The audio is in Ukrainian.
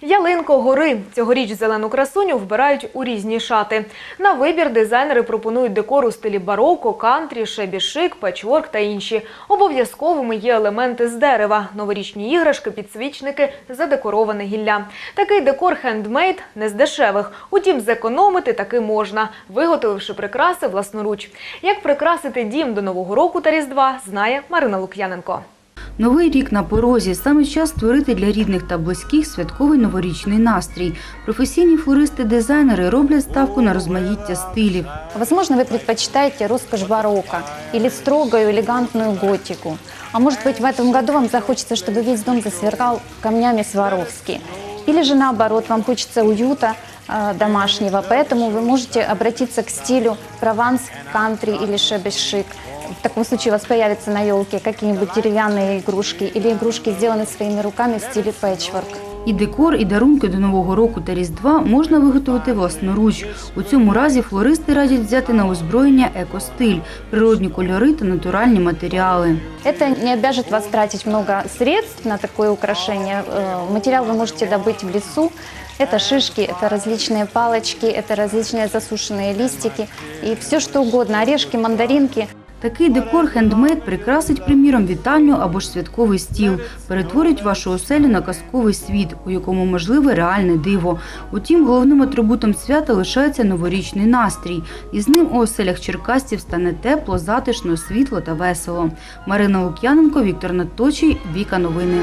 Ялинко гори. Цьогоріч зелену красуню вбирають у різні шати. На вибір дизайнери пропонують декор у стилі бароко, кантрі, шебі-шик, та інші. Обов'язковими є елементи з дерева, новорічні іграшки, підсвічники, задекороване гілля. Такий декор хендмейд не з дешевих. Утім, зекономити таки можна, виготовивши прикраси власноруч. Як прикрасити дім до Нового року та Різдва, знає Марина Лук'яненко. Новий рік на порозі. Саме час створити для рідних та близьких святковий новорічний настрій. Професійні флористи-дизайнери роблять ставку на розмаїття стилів. Возможно, вы предпочитаете роскошь барокко или строгую элегантную готику. А может быть, в этом году вам захочется, чтобы весь дом засверкал камнями Сваровски. Или же наоборот, вам хочется уюта э, домашнего, поэтому вы можете обратиться к стилю прованс, кантри или шебеш-шик. В таком случае у вас появятся на елке какие-нибудь деревянные игрушки или игрушки, сделанные своими руками в стиле пэтчворк. І декор, і дарунки до Нового року та Різдва можна виготовити власноруч. У цьому разі флористи радять взяти на озброєння екостиль, природні кольори та натуральні матеріали. Это не обяжет вас тратить много средств на такое украшение. Э, Материал вы можете добыть в лесу. Это шишки, это различные палочки, это различные засушенные листики и все что угодно, орешки, мандаринки. Такий декор хендмейд прикрасить, приміром, вітальню або ж святковий стіл, перетворить вашу оселю на казковий світ, у якому можливе реальне диво. Утім, головним атрибутом свята лишається новорічний настрій. І з ним у оселях черкасців стане тепло, затишно, світло та весело. Марина Лук'яненко, Віктор Надточий, Віка Новини.